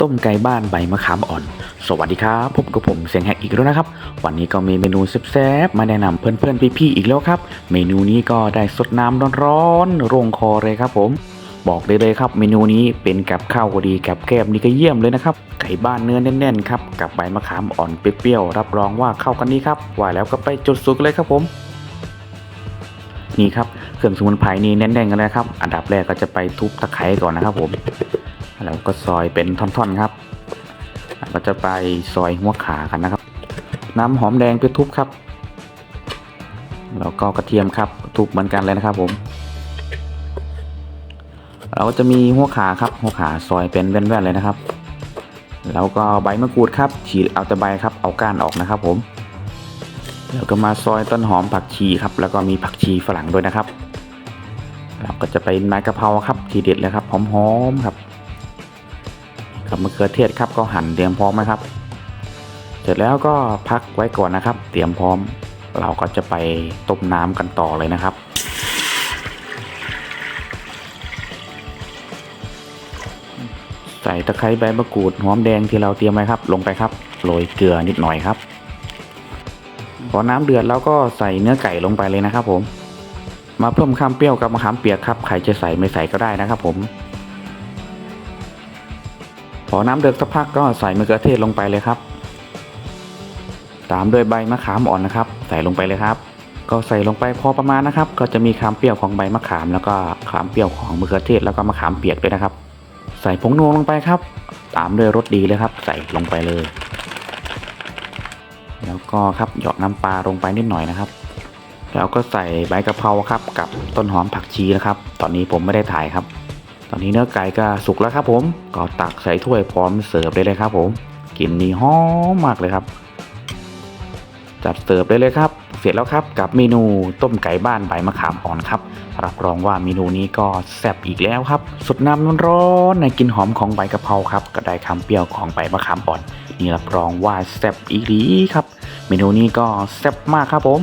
ต้มไก่บ้านใบมะขามอ่อน สวัสดีครับพบกับผมเสียงแฮกอีกแล้วนะครับ วันนี้ก็มีเมนูแซ่บๆมาแนะนำเพื่อนๆพี่ๆอีกแล้วครับ เมนูนี้ก็ได้สดน้ำร้อนๆโรงคอเลยครับผม บอกได้เลยครับ เมนูนี้เป็นกับข้าวก็ดีกับแกล้มนี่ก็เยี่ยมเลยนะครับไก่บ้านเนื้อแน่นๆครับกับใบมะขามอ่อนเปรี้ยวๆรับรองว่าเข้ากันนี้ครับว่าแล้วก็ไปจุดสุดเลยครับผมนี่ครับเครื่องสมุนไพรนี่แน่นๆกันเลยครับ อันดับแรกก็จะไปทุบตะไคร้ก่อนนะครับผม แล้วก็ซอยเป็นท่อนๆครับแล้วก็จะไปซอยหัวขากันนะครับน้ำหอมแดงไปทุบครับ แล้วก็กระเทียมครับทุบเหมือนกันเลยนะครับผม เราก็จะมีหัวขาครับหัวขาซอยเป็นแว่นๆเลยนะครับ แล้วก็ใบมะกรูดครับฉีดเอาแต่ใบครับเอาก้านออกนะครับผมแล้วก็มาซอยต้นหอมผักชีครับ แล้วก็มีผักชีฝรั่งด้วยนะครับแล้วก็จะไปไม้กะเพราครับทีเด็ดเลยครับหอมๆครับ กับมะเขือเทศครับก็หั่นเตรียมพร้อมนะครับ เสร็จแล้วก็พักไว้ก่อนนะครับ เตรียมพร้อม เราก็จะไปต้มน้ำกันต่อเลยนะครับใส่ตะไคร้ใบมะกรูดหอมแดงที่เราเตรียมไว้ครับ ลงไปครับโรยเกลือนิดหน่อยครับพอน้ำเดือดแล้วก็ใส่เนื้อไก่ลงไปเลยนะครับผม มาเพิ่มความเปรี้ยวกับมะขามเปียกครับใครจะใส่ไม่ใส่ก็ได้นะครับผม พอน้ำเดือดสักพักก็ใส่มะเขือเทศลงไปเลยครับ ตามด้วยใบมะขามอ่อนนะครับ ใส่ลงไปเลยครับ ก็ใส่ลงไปพอประมาณนะครับ ก็จะมีความเปรี้ยวของใบมะขาม แล้วก็ความเปรี้ยวของมะเขือเทศแล้วก็มะขามเปียกด้วยนะครับ ใส่ผงนัวลงไปครับ ตามด้วยรสดีเลยครับ ใส่ลงไปเลย แล้วก็ครับหยอดน้ำปลาลงไปนิดหน่อยนะครับ แล้วก็ใส่ใบกะเพราครับกับต้นหอมผักชีนะครับ ตอนนี้ผมไม่ได้ถ่ายครับ ตอนนี้เนื้อไก่ก็สุกแล้วครับผมก็ตักใส่ถ้วยพร้อมเสิร์ฟได้เลยครับผมกลิ่นนี่หอมมากเลยครับ จัดเสิร์ฟได้เลยครับ เสร็จแล้วครับกับเมนูต้มไก่บ้านใบมะขามอ่อนครับรับรองว่าเมนูนี้ก็แซ่บอีกแล้วครับสดน้ำร้อนในกลิ่นหอมของใบกะเพราครับก็ได้คำเปรี้ยวของใบมะขามอ่อนนี่รับรองว่าแซ่บอีหลีครับ เมนูนี้ก็แซ่บมากครับผม